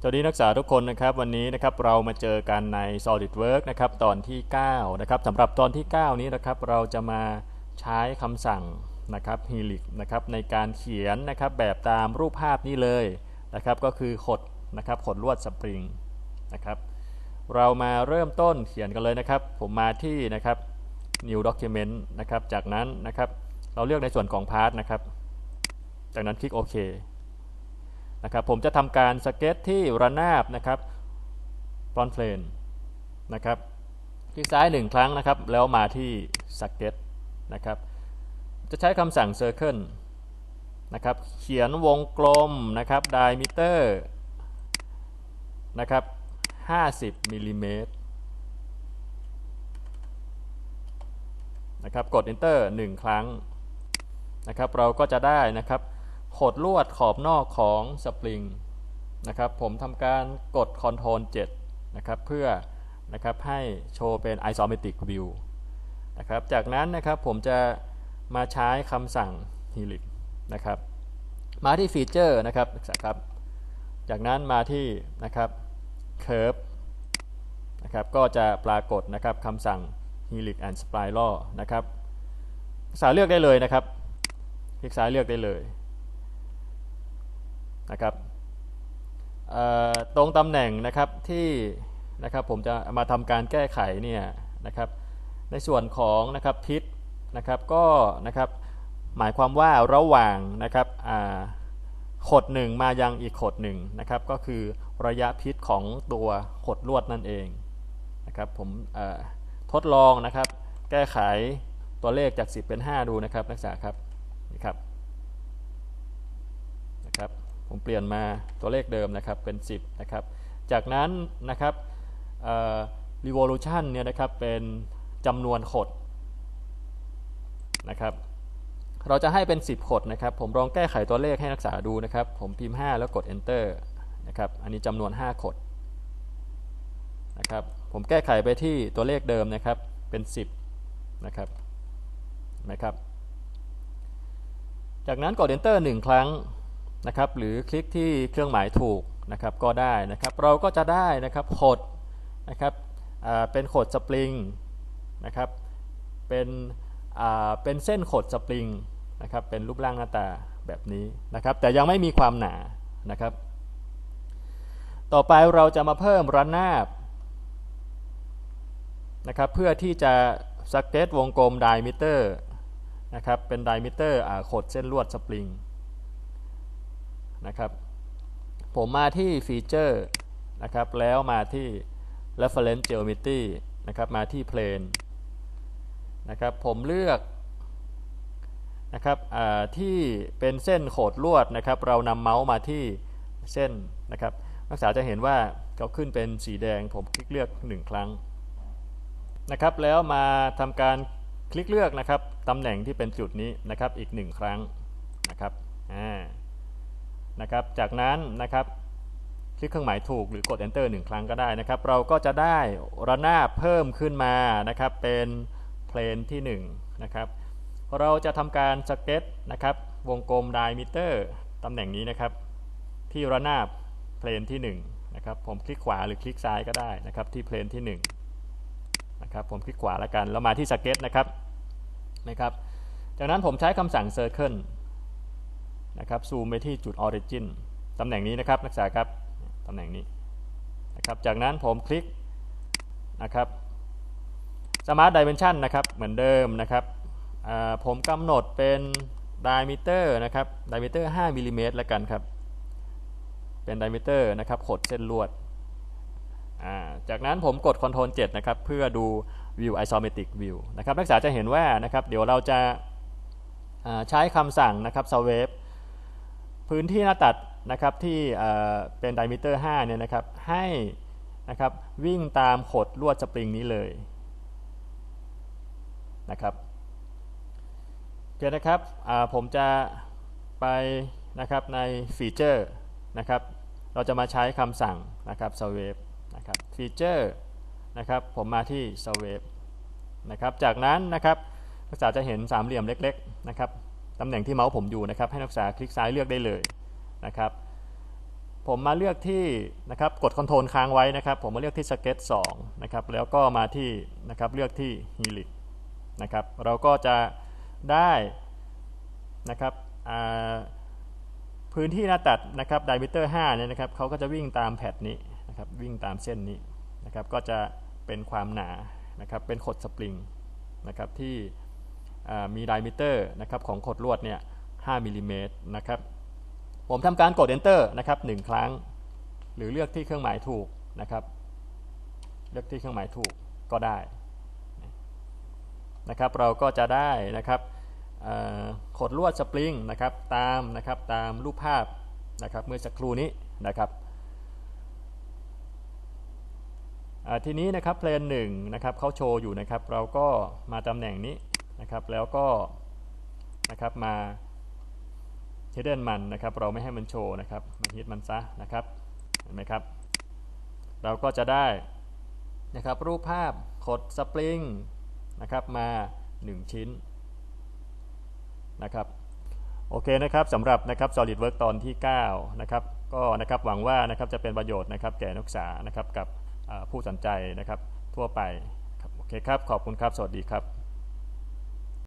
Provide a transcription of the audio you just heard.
สวัสดีนักศึกษาทุกคนนะครับวันนี้นะครับเรามาเจอกันใน SolidWorks นะครับตอนที่9นะครับสำหรับตอนที่ 9 นี้นะครับเราจะมาใช้คำสั่งนะครับ helix นะครับในการเขียนนะครับแบบตามรูปภาพนี้เลยนะครับก็คือขดนะครับขดลวดสปริงนะครับเรามาเริ่มต้นเขียนกันเลยนะครับ ผมมาที่นะครับ new document นะครับจากนั้นนะครับเราเลือกในส่วนของ part นะครับจากนั้นคลิกโอเค นะครับผมจะทำการสเก็ตที่ระนาบนะครับฟรอนเพลนนะครับคลิกซ้ายหนึ่งครั้งนะครับ แล้วมาที่สเก็ตนะครับจะใช้คำสั่ง Circle นะครับเขียนวงกลมนะครับ diameter นะครับ50มิลลิเมตรนะครับกด Enter 1 ครั้งนะครับเราก็จะได้นะครับ ขดลวดขอบนอกของสปริงนะครับผมทำการกด Ctrl 7นะครับเพื่อนะครับให้โชว์เป็น isometric view นะครับจากนั้นนะครับผมจะมาใช้คำสั่ง helix นะครับมาที่ฟีเจอร์นะครับครับ จากนั้นมาที่นะครับ curve นะครับก็จะปรากฏนะครับคำสั่ง helix and spiral นะครับภาษาเลือกได้เลยนะครับคลิกซ้ายเลือกได้เลย นะครับตรงตำแหน่งนะครับที่นะครับผมจะมาทำการแก้ไขเนี่ยนะครับในส่วนของนะครับพิษนะครับก็นะครับหมายความว่าระหว่างนะครับขดหนึ่งมายังอีกขดหนึ่งนะครับก็คือระยะพิษของตัวขดลวดนั่นเองนะครับผมทดลองนะครับแก้ไขตัวเลขจาก 10 เป็น 5 ดูนะครับนักศึกษาครับนี่ครับนะครับ ผมเปลี่ยนมาตัวเลขเดิมนะครับเป็น 10นะครับจากนั้นนะครับ revolution เนี่ยนะครับเป็นจำนวนขดนะครับเราจะให้เป็น 10 ขดนะครับ ผมลองแก้ไขตัวเลขให้นักศึกษาดูนะครับ ผมพิมพ์ 5 แล้วกด enter นะครับ อันนี้จำนวน 5 ขดนะครับ ผมแก้ไขไปที่ตัวเลขเดิมนะครับ เป็น 10 นะครับนะครับ จากนั้นกด enter 1 ครั้ง นะครับหรือคลิกที่เครื่องหมายถูกนะครับก็ได้นะครับเราก็จะได้นะครับขดนะครับเป็นขดสปริงนะครับเป็นเป็นเส้นขดสปริงนะครับเป็นรูปร่างหน้าตาแบบนี้นะครับแต่ยังไม่มีความหนานะครับ ต่อไปเราจะมาเพิ่มระนาบนะครับเพื่อที่จะสเก็ตวงกลมไดมิเตอร์นะครับเป็นไดมิเตอร์ขดเส้นลวดสปริง นะครับ ผมมาที่ฟีเจอร์นะครับ แล้วมาที่ reference geometry นะครับ มาที่ plane นะครับ ผมเลือกนะครับที่เป็นเส้นโขดลวดนะครับ เรานำเมาส์มาที่เส้นนะครับ นักศึกษาจะเห็นว่าเขาขึ้นเป็นสีแดง ผมคลิกเลือก 1 ครั้งนะครับ แล้วมาทำการคลิกเลือกนะครับตำแหน่งที่เป็นจุดนี้นะครับอีก 1 ครั้งนะครับอ่า นะครับ จากนั้นนะครับคลิกเครื่องหมายถูกหรือกด enter 1 ครั้งก็ได้นะครับ เราก็จะได้ระนาบเพิ่มขึ้นมานะครับ เป็นเพลนที่1นะครับ เราจะทำการสเก็ตนะครับ วงกลมไดมิเตอร์ตำแหน่งนี้นะครับ ที่ระนาบเพลนที่1นะครับ ผมคลิกขวาหรือคลิกซ้ายก็ได้นะครับ ที่เพลนที่1นะครับ ผมคลิกขวาแล้วกัน แล้วมาที่สเก็ตนะครับนะครับ จากนั้นผมใช้คำสั่ง Circle นะครับซูมไปที่จุด Origin ตำแหน่งนี้นะครับนักศึกษาครับตำแหน่งนี้นะครับจากนั้นผมคลิกนะครับ Smart Dimension นะครับเหมือนเดิมนะครับผมกำหนดเป็น diameter นะครับ diameter 5มิลิเมตรแล้วกันครับ เป็น diameter นะครับขดเส้นลวด จากนั้นผมกด Ctrl 7 นะครับ เพื่อดู view isometric view นะครับนักศึกษาจะเห็นว่านะครับ เดี๋ยวเราจะใช้คำสั่งนะครับ sweep พื้นที่หน้าตัดนะครับที่เป็น diameter 5เนี่ยนะครับให้นะครับวิ่งตามขดลวดสปริงนี้เลยนะครับเดี๋ยวนะครับผมจะไปนะครับในฟีเจอร์นะครับเราจะมาใช้คำสั่งนะครับ sweep นะครับฟีเจอร์นะครับผมมาที่ sweep นะครับจากนั้นนะครับนักศึกษาจะเห็นสามเหลี่ยมเล็กๆนะครับ ตำแหน่งที่เมาส์ผมอยู่นะครับให้นักศึกษาคลิกซ้ายเลือกได้เลยนะครับผมมาเลือกที่นะครับกดคอนโทรลค้างไว้นะครับ ผมมาเลือกที่ Sketch 2นะครับแล้วก็มาที่นะครับเลือกที่ Helix นะครับเราก็จะได้นะครับพื้นที่หน้าตัดนะครับ diameter 5เนี่ยนะครับเขาก็จะวิ่งตามแพดนี้นะครับวิ่งตามเส้นนี้นะครับก็จะเป็นความหนานะครับเป็นขดสปริงนะครับที่ มี diameter นะครับของขดลวดเนี่ย5มิลลิเมตรนะครับผมทำการกด enter นะครับหนึ่งครั้ง หรือเลือกที่เครื่องหมายถูกนะครับ เลือกที่เครื่องหมายถูกก็ได้นะครับเราก็จะได้นะครับขดลวดสปริงนะครับตามนะครับตามรูปภาพนะครับเมื่อสักครู่นี้นะครับทีนี้นะครับเพลนหนึ่งนะครับเขาโชว์อยู่นะครับ เราก็มาตำแหน่งนี้ นะครับ แล้วก็นะครับมาฮิดเด้นมันนะครับ เราไม่ให้มันโชว์นะครับมาฮิดมันซะนะครับเห็นไหมครับ เราก็จะได้นะครับรูปภาพขดสปริงนะครับมา 1 ชิ้นนะครับโอเคนะครับสำหรับนะครับ solid work ตอนที่ 9 นะครับ ก็นะครับหวังว่านะครับจะเป็นประโยชน์นะครับแก่นักศึกษานะครับกับผู้สนใจนะครับทั่วไปครับโอเคครับ ขอบคุณครับ สวัสดีครับ